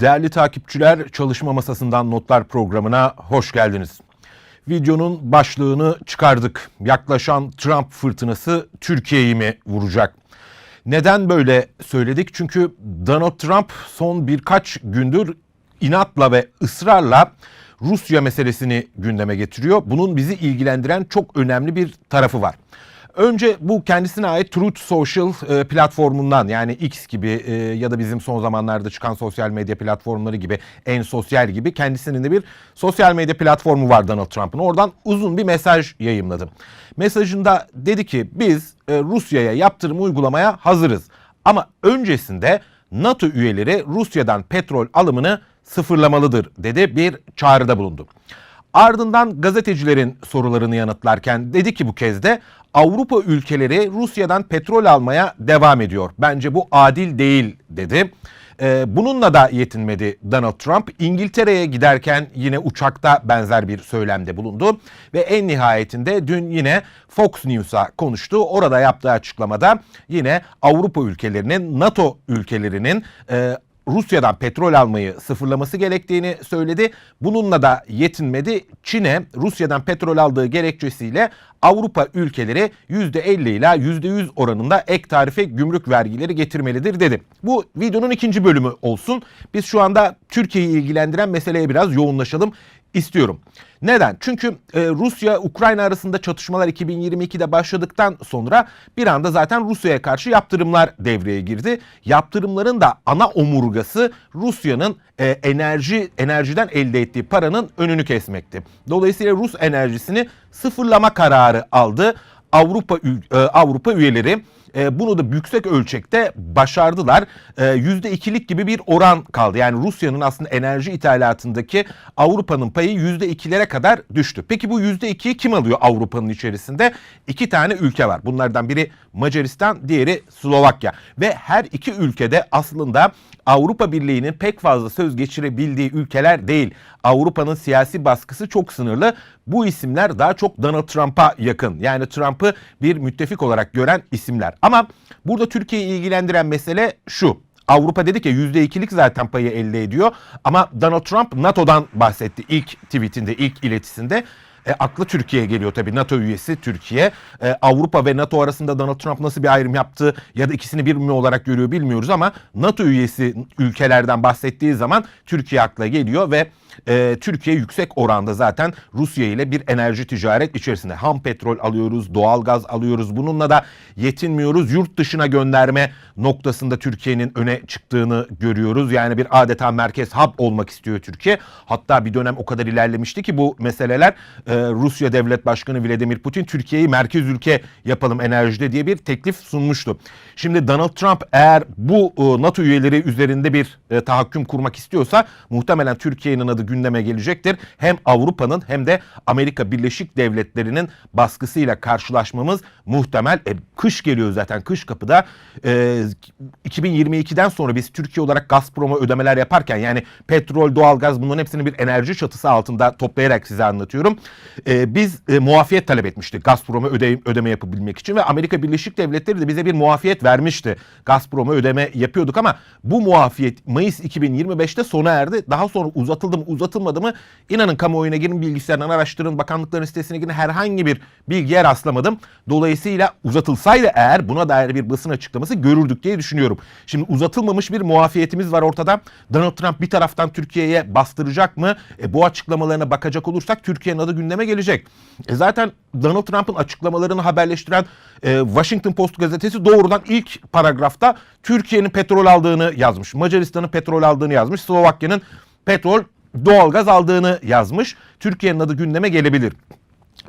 Değerli takipçiler, Çalışma Masasından Notlar programına hoş geldiniz. Videonun başlığını çıkardık. Yaklaşan Trump fırtınası Türkiye'yi mi vuracak? Neden böyle söyledik? Çünkü Donald Trump son birkaç gündür inatla ve ısrarla Rusya meselesini gündeme getiriyor. Bunun bizi ilgilendiren çok önemli bir tarafı var. Önce bu kendisine ait Truth Social e, platformundan yani X gibi e, ya da bizim son zamanlarda çıkan sosyal medya platformları gibi en sosyal gibi kendisinin de bir sosyal medya platformu var Donald Trump'ın. Oradan uzun bir mesaj yayımladı. Mesajında dedi ki biz e, Rusya'ya yaptırım uygulamaya hazırız. Ama öncesinde NATO üyeleri Rusya'dan petrol alımını sıfırlamalıdır dedi bir çağrıda bulundu. Ardından gazetecilerin sorularını yanıtlarken dedi ki bu kez de Avrupa ülkeleri Rusya'dan petrol almaya devam ediyor. Bence bu adil değil dedi. Ee, bununla da yetinmedi Donald Trump. İngiltere'ye giderken yine uçakta benzer bir söylemde bulundu. Ve en nihayetinde dün yine Fox News'a konuştu. Orada yaptığı açıklamada yine Avrupa ülkelerinin, NATO ülkelerinin e, Rusya'dan petrol almayı sıfırlaması gerektiğini söyledi. Bununla da yetinmedi. Çin'e Rusya'dan petrol aldığı gerekçesiyle Avrupa ülkeleri %50 ila %100 oranında ek tarife gümrük vergileri getirmelidir dedi. Bu videonun ikinci bölümü olsun. Biz şu anda Türkiye'yi ilgilendiren meseleye biraz yoğunlaşalım istiyorum. Neden? Çünkü e, Rusya-Ukrayna arasında çatışmalar 2022'de başladıktan sonra bir anda zaten Rusya'ya karşı yaptırımlar devreye girdi. Yaptırımların da ana omurgası Rusya'nın e, enerji enerjiden elde ettiği paranın önünü kesmekti. Dolayısıyla Rus enerjisini sıfırlama kararı aldı. Avrupa e, Avrupa üyeleri e, bunu da yüksek ölçekte başardılar. E, %2'lik gibi bir oran kaldı. Yani Rusya'nın aslında enerji ithalatındaki Avrupa'nın payı %2'lere kadar düştü. Peki bu %2'yi kim alıyor Avrupa'nın içerisinde? İki tane ülke var. Bunlardan biri Macaristan, diğeri Slovakya. Ve her iki ülkede aslında Avrupa Birliği'nin pek fazla söz geçirebildiği ülkeler değil. Avrupa'nın siyasi baskısı çok sınırlı. Bu isimler daha çok Donald Trump'a yakın. Yani Trump'ı bir müttefik olarak gören isimler. Ama burada Türkiye'yi ilgilendiren mesele şu. Avrupa dedi ki %2'lik zaten payı elde ediyor. Ama Donald Trump NATO'dan bahsetti ilk tweetinde, ilk iletisinde. E, aklı Türkiye geliyor tabii NATO üyesi Türkiye. E, Avrupa ve NATO arasında Donald Trump nasıl bir ayrım yaptı ya da ikisini bir mi olarak görüyor bilmiyoruz ama NATO üyesi ülkelerden bahsettiği zaman Türkiye akla geliyor ve e, Türkiye yüksek oranda zaten Rusya ile bir enerji ticaret içerisinde. Ham petrol alıyoruz, doğal gaz alıyoruz. Bununla da yetinmiyoruz. Yurt dışına gönderme noktasında Türkiye'nin öne çıktığını görüyoruz. Yani bir adeta merkez hub olmak istiyor Türkiye. Hatta bir dönem o kadar ilerlemişti ki bu meseleler e, Rusya Devlet Başkanı Vladimir Putin Türkiye'yi merkez ülke yapalım enerjide diye bir teklif sunmuştu. Şimdi Donald Trump eğer bu e, NATO üyeleri üzerinde bir e, tahakküm kurmak istiyorsa muhtemelen Türkiye'nin adı gündeme gelecektir. Hem Avrupa'nın hem de Amerika Birleşik Devletleri'nin baskısıyla karşılaşmamız muhtemel. E, kış geliyor zaten kış kapıda. E, 2022'den sonra biz Türkiye olarak Gazprom'a ödemeler yaparken yani petrol, doğalgaz bunların hepsini bir enerji çatısı altında toplayarak size anlatıyorum. E, biz e, muafiyet talep etmiştik Gazprom'a öde, ödeme yapabilmek için ve Amerika Birleşik Devletleri de bize bir muafiyet vermişti. Gazprom'a ödeme yapıyorduk ama bu muafiyet Mayıs 2025'te sona erdi. Daha sonra uzatıldı mı uzatılmadı mı inanın kamuoyuna girin bilgisayardan araştırın bakanlıkların sitesine girin herhangi bir bilgiye rastlamadım. Dolayısıyla uzatılsaydı eğer buna dair bir basın açıklaması görürdük diye düşünüyorum. Şimdi uzatılmamış bir muafiyetimiz var ortada. Donald Trump bir taraftan Türkiye'ye bastıracak mı? E, bu açıklamalarına bakacak olursak Türkiye'nin adı gündeme gelecek. E, zaten Donald Trump'ın açıklamalarını haberleştiren e, Washington Post gazetesi doğrudan ilk paragrafta Türkiye'nin petrol aldığını yazmış. Macaristan'ın petrol aldığını yazmış. Slovakya'nın petrol doğalgaz aldığını yazmış. Türkiye'nin adı gündeme gelebilir.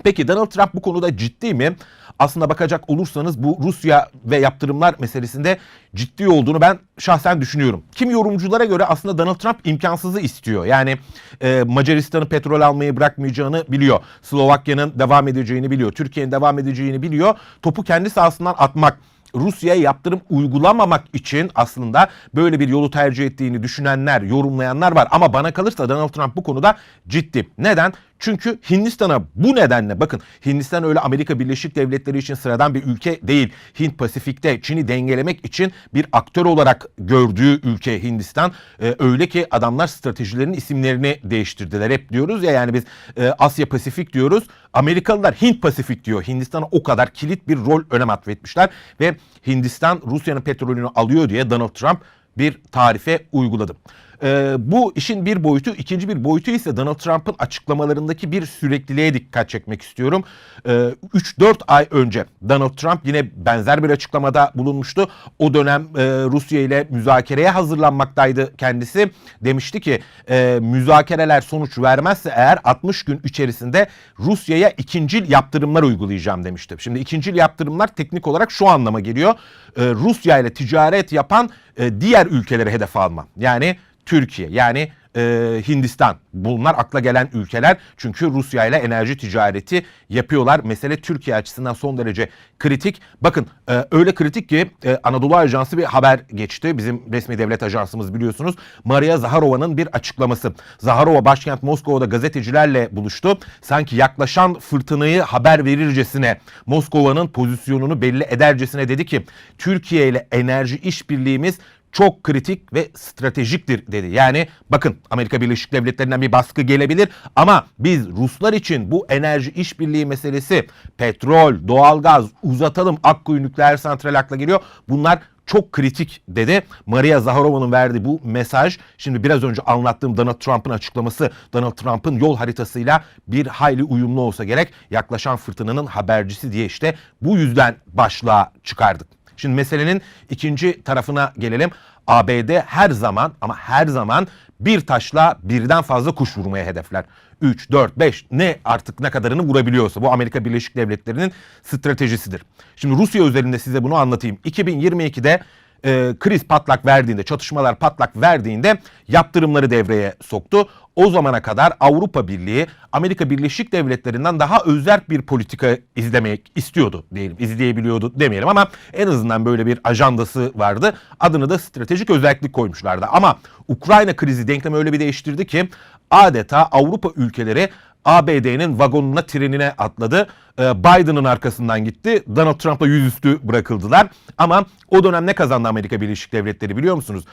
Peki Donald Trump bu konuda ciddi mi? Aslında bakacak olursanız bu Rusya ve yaptırımlar meselesinde ciddi olduğunu ben şahsen düşünüyorum. Kim yorumculara göre aslında Donald Trump imkansızı istiyor. Yani e, Macaristan'ın petrol almayı bırakmayacağını biliyor. Slovakya'nın devam edeceğini biliyor. Türkiye'nin devam edeceğini biliyor. Topu kendi sahasından atmak Rusya'ya yaptırım uygulamamak için aslında böyle bir yolu tercih ettiğini düşünenler, yorumlayanlar var. Ama bana kalırsa Donald Trump bu konuda ciddi. Neden? Çünkü Hindistan'a bu nedenle bakın Hindistan öyle Amerika Birleşik Devletleri için sıradan bir ülke değil. Hint Pasifik'te Çin'i dengelemek için bir aktör olarak gördüğü ülke Hindistan. Ee, öyle ki adamlar stratejilerin isimlerini değiştirdiler. Hep diyoruz ya yani biz e, Asya Pasifik diyoruz. Amerikalılar Hint Pasifik diyor. Hindistan'a o kadar kilit bir rol önem atfetmişler ve Hindistan Rusya'nın petrolünü alıyor diye Donald Trump bir tarife uyguladı. Ee, bu işin bir boyutu, ikinci bir boyutu ise Donald Trump'ın açıklamalarındaki bir sürekliliğe dikkat çekmek istiyorum. Ee, 3-4 ay önce Donald Trump yine benzer bir açıklamada bulunmuştu. O dönem e, Rusya ile müzakereye hazırlanmaktaydı kendisi. Demişti ki e, müzakereler sonuç vermezse eğer 60 gün içerisinde Rusya'ya ikincil yaptırımlar uygulayacağım demişti. Şimdi ikincil yaptırımlar teknik olarak şu anlama geliyor. E, Rusya ile ticaret yapan e, diğer ülkelere hedef alma. Yani Türkiye yani e, Hindistan bunlar akla gelen ülkeler çünkü Rusya ile enerji ticareti yapıyorlar. Mesele Türkiye açısından son derece kritik. Bakın e, öyle kritik ki e, Anadolu Ajansı bir haber geçti. Bizim resmi devlet ajansımız biliyorsunuz. Maria Zaharova'nın bir açıklaması. Zaharova başkent Moskova'da gazetecilerle buluştu. Sanki yaklaşan fırtınayı haber verircesine Moskova'nın pozisyonunu belli edercesine dedi ki Türkiye ile enerji işbirliğimiz çok kritik ve stratejiktir dedi. Yani bakın Amerika Birleşik Devletleri'nden bir baskı gelebilir ama biz Ruslar için bu enerji işbirliği meselesi petrol, doğalgaz, uzatalım Akkuyu nükleer santral akla geliyor. Bunlar çok kritik dedi. Maria Zaharova'nın verdiği bu mesaj şimdi biraz önce anlattığım Donald Trump'ın açıklaması Donald Trump'ın yol haritasıyla bir hayli uyumlu olsa gerek yaklaşan fırtınanın habercisi diye işte bu yüzden başlığa çıkardık. Şimdi meselenin ikinci tarafına gelelim. ABD her zaman ama her zaman bir taşla birden fazla kuş vurmaya hedefler. 3, 4, 5 ne artık ne kadarını vurabiliyorsa bu Amerika Birleşik Devletleri'nin stratejisidir. Şimdi Rusya özelinde size bunu anlatayım. 2022'de e, kriz patlak verdiğinde, çatışmalar patlak verdiğinde yaptırımları devreye soktu. O zamana kadar Avrupa Birliği Amerika Birleşik Devletleri'nden daha özerk bir politika izlemek istiyordu diyelim. izleyebiliyordu demeyelim ama en azından böyle bir ajandası vardı. Adını da stratejik özellik koymuşlardı. Ama Ukrayna krizi denklemi öyle bir değiştirdi ki adeta Avrupa ülkeleri ABD'nin vagonuna, trenine atladı. Ee, Biden'ın arkasından gitti. Donald Trump'la yüzüstü bırakıldılar. Ama o dönem ne kazandı Amerika Birleşik Devletleri biliyor musunuz?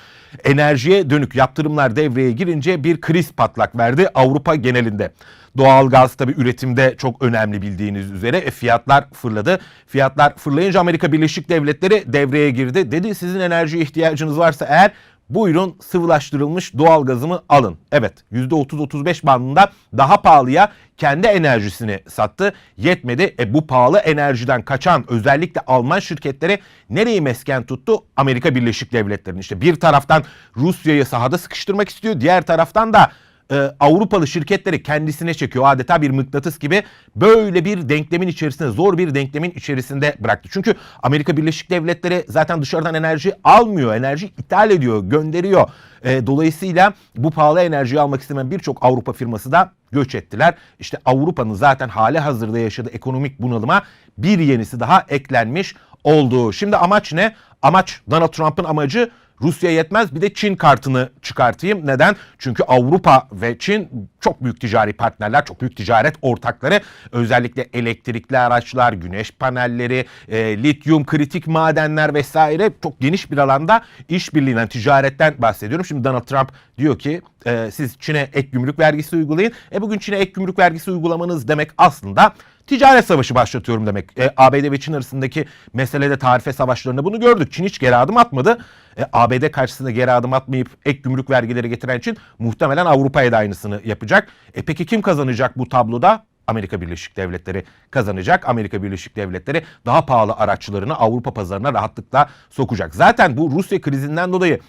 Enerjiye dönük yaptırımlar devreye girince bir kriz patlak verdi Avrupa genelinde. Doğalgaz tabii üretimde çok önemli bildiğiniz üzere e, fiyatlar fırladı. Fiyatlar fırlayınca Amerika Birleşik Devletleri devreye girdi. Dedi sizin enerji ihtiyacınız varsa eğer Buyurun sıvılaştırılmış doğalgazımı alın. Evet %30-35 bandında daha pahalıya kendi enerjisini sattı. Yetmedi. E bu pahalı enerjiden kaçan özellikle Alman şirketleri nereyi mesken tuttu? Amerika Birleşik Devletleri'nin. İşte bir taraftan Rusya'yı sahada sıkıştırmak istiyor. Diğer taraftan da e, Avrupalı şirketleri kendisine çekiyor. Adeta bir mıknatıs gibi böyle bir denklemin içerisinde, zor bir denklemin içerisinde bıraktı. Çünkü Amerika Birleşik Devletleri zaten dışarıdan enerji almıyor, enerji ithal ediyor, gönderiyor. E, dolayısıyla bu pahalı enerjiyi almak istemeyen birçok Avrupa firması da göç ettiler. İşte Avrupa'nın zaten hali hazırda yaşadığı ekonomik bunalıma bir yenisi daha eklenmiş oldu. Şimdi amaç ne? Amaç Donald Trump'ın amacı Rusya yetmez bir de Çin kartını çıkartayım. Neden? Çünkü Avrupa ve Çin çok büyük ticari partnerler, çok büyük ticaret ortakları. Özellikle elektrikli araçlar, güneş panelleri, e, lityum, kritik madenler vesaire çok geniş bir alanda işbirliğinden, ticaretten bahsediyorum. Şimdi Donald Trump diyor ki e, siz Çin'e ek gümrük vergisi uygulayın. E bugün Çin'e ek gümrük vergisi uygulamanız demek aslında ticaret savaşı başlatıyorum demek. E, ABD ve Çin arasındaki meselede tarife savaşlarında bunu gördük. Çin hiç geri adım atmadı. E, ABD karşısında geri adım atmayıp ek gümrük vergileri getiren Çin muhtemelen Avrupa'ya da aynısını yapacak. E peki kim kazanacak bu tabloda? Amerika Birleşik Devletleri kazanacak. Amerika Birleşik Devletleri daha pahalı araçlarını Avrupa pazarına rahatlıkla sokacak. Zaten bu Rusya krizinden dolayı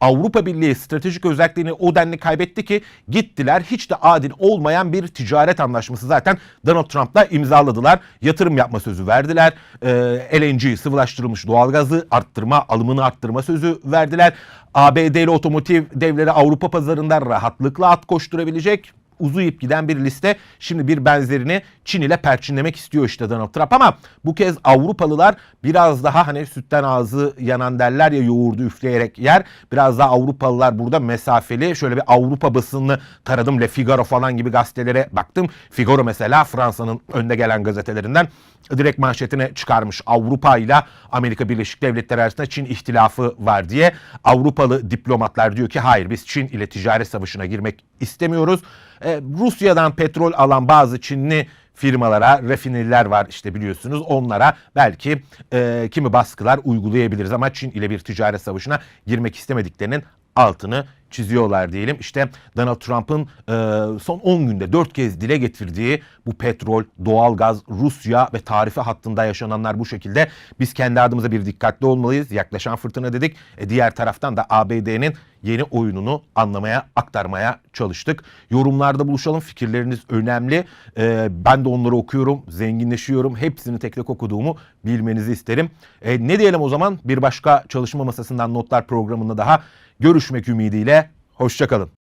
Avrupa Birliği stratejik özelliğini o denli kaybetti ki gittiler hiç de adil olmayan bir ticaret anlaşması zaten Donald Trump'la imzaladılar. Yatırım yapma sözü verdiler. Ee, LNG sıvılaştırılmış doğalgazı arttırma, alımını arttırma sözü verdiler. ABD'li otomotiv devleri Avrupa pazarında rahatlıkla at koşturabilecek uzayıp giden bir liste. Şimdi bir benzerini Çin ile perçinlemek istiyor işte Donald Trump ama bu kez Avrupalılar biraz daha hani sütten ağzı yanan derler ya yoğurdu üfleyerek yer. Biraz daha Avrupalılar burada mesafeli. Şöyle bir Avrupa basınını taradım. Le Figaro falan gibi gazetelere baktım. Figaro mesela Fransa'nın önde gelen gazetelerinden direkt manşetine çıkarmış. Avrupa ile Amerika Birleşik Devletleri arasında Çin ihtilafı var diye. Avrupalı diplomatlar diyor ki hayır biz Çin ile ticaret savaşına girmek istemiyoruz. Ee, Rusya'dan petrol alan bazı Çinli firmalara, refineriler var işte biliyorsunuz. Onlara belki e, kimi baskılar uygulayabiliriz ama Çin ile bir ticaret savaşına girmek istemediklerinin altını çiziyorlar diyelim. İşte Donald Trump'ın e, son 10 günde 4 kez dile getirdiği bu petrol, doğalgaz, Rusya ve tarife hattında yaşananlar bu şekilde. Biz kendi adımıza bir dikkatli olmalıyız. Yaklaşan fırtına dedik. E, diğer taraftan da ABD'nin yeni oyununu anlamaya, aktarmaya çalıştık. Yorumlarda buluşalım. Fikirleriniz önemli. E, ben de onları okuyorum, zenginleşiyorum. Hepsini tek tek okuduğumu bilmenizi isterim. E, ne diyelim o zaman? Bir başka çalışma masasından notlar programında daha görüşmek ümidiyle. Hoşçakalın.